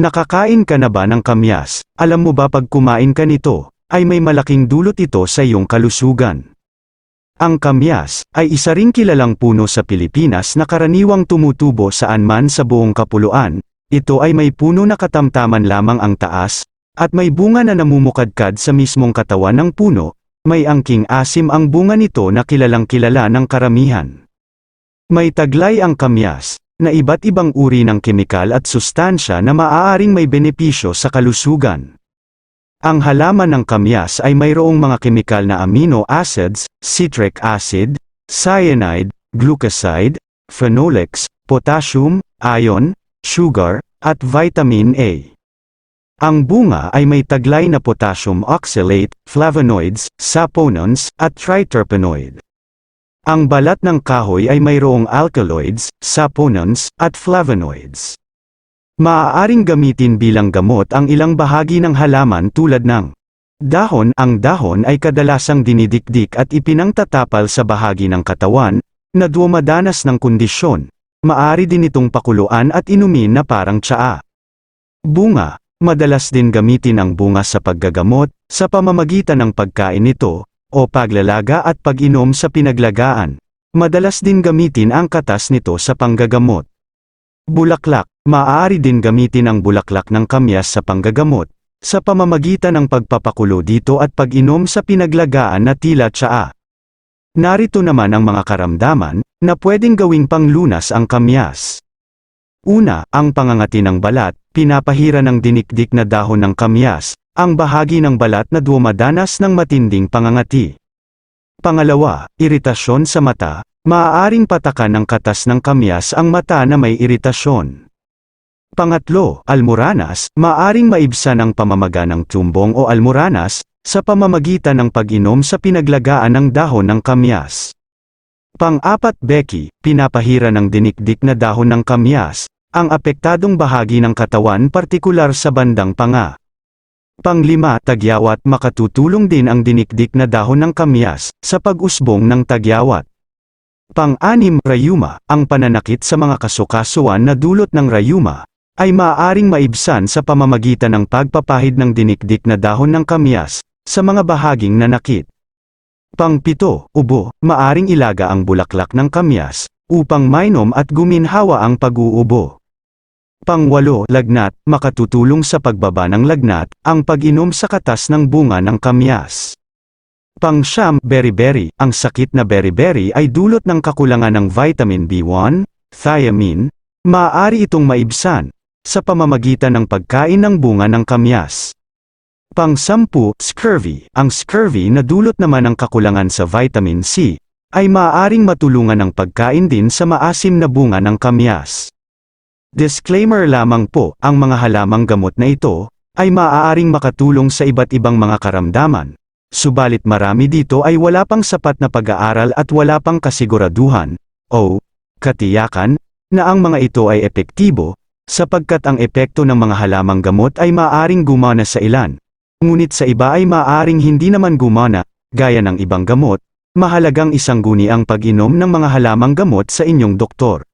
Nakakain ka na ba ng kamyas? Alam mo ba pag kumain ka nito, ay may malaking dulot ito sa iyong kalusugan. Ang kamyas ay isa ring kilalang puno sa Pilipinas na karaniwang tumutubo saan man sa buong kapuluan. Ito ay may puno na katamtaman lamang ang taas, at may bunga na namumukadkad sa mismong katawan ng puno, may angking asim ang bunga nito na kilalang kilala ng karamihan. May taglay ang kamyas, na iba't ibang uri ng kemikal at sustansya na maaaring may benepisyo sa kalusugan. Ang halaman ng kamyas ay mayroong mga kemikal na amino acids, citric acid, cyanide, glucoside, phenolics, potassium, iron, sugar, at vitamin A. Ang bunga ay may taglay na potassium oxalate, flavonoids, saponins, at triterpenoid. Ang balat ng kahoy ay mayroong alkaloids, saponins, at flavonoids. Maaaring gamitin bilang gamot ang ilang bahagi ng halaman tulad ng dahon. Ang dahon ay kadalasang dinidikdik at ipinangtatapal sa bahagi ng katawan, na dumadanas ng kondisyon. Maari din itong pakuluan at inumin na parang tsaa. Bunga, madalas din gamitin ang bunga sa paggagamot, sa pamamagitan ng pagkain nito, o paglalaga at pag-inom sa pinaglagaan. Madalas din gamitin ang katas nito sa panggagamot. Bulaklak, maaari din gamitin ang bulaklak ng kamyas sa panggagamot, sa pamamagitan ng pagpapakulo dito at pag-inom sa pinaglagaan na tila tsaa. Narito naman ang mga karamdaman, na pwedeng gawing panglunas ang kamyas. Una, ang pangangati ng balat, pinapahira ng dinikdik na dahon ng kamyas, ang bahagi ng balat na dumadanas ng matinding pangangati. Pangalawa, iritasyon sa mata, maaaring patakan ng katas ng kamyas ang mata na may iritasyon. Pangatlo, almoranas, maaring maibsan ang pamamaga ng tumbong o almoranas, sa pamamagitan ng pag-inom sa pinaglagaan ng dahon ng kamyas. Pang-apat Becky, pinapahira ng dinikdik na dahon ng kamyas, ang apektadong bahagi ng katawan partikular sa bandang panga. Panglima, tagyawat makatutulong din ang dinikdik na dahon ng kamyas, sa pag-usbong ng tagyawat. Pang-anim, rayuma, ang pananakit sa mga kasukasuan na dulot ng rayuma, ay maaaring maibsan sa pamamagitan ng pagpapahid ng dinikdik na dahon ng kamyas, sa mga bahaging nanakit. Pang-pito, ubo, maaring ilaga ang bulaklak ng kamyas, upang mainom at guminhawa ang pag-uubo. Pangwalo, lagnat, makatutulong sa pagbaba ng lagnat, ang pag-inom sa katas ng bunga ng kamyas. Pangsyam, beriberi, ang sakit na beriberi ay dulot ng kakulangan ng vitamin B1, thiamine, maaari itong maibsan, sa pamamagitan ng pagkain ng bunga ng kamyas. Pang-sampu, scurvy, ang scurvy na dulot naman ng kakulangan sa vitamin C, ay maaaring matulungan ng pagkain din sa maasim na bunga ng kamyas. Disclaimer lamang po, ang mga halamang gamot na ito, ay maaaring makatulong sa iba't ibang mga karamdaman. Subalit marami dito ay wala pang sapat na pag-aaral at wala pang kasiguraduhan, o katiyakan, na ang mga ito ay epektibo, sapagkat ang epekto ng mga halamang gamot ay maaaring gumana sa ilan. Ngunit sa iba ay maaaring hindi naman gumana, gaya ng ibang gamot, mahalagang isang guni ang pag-inom ng mga halamang gamot sa inyong doktor.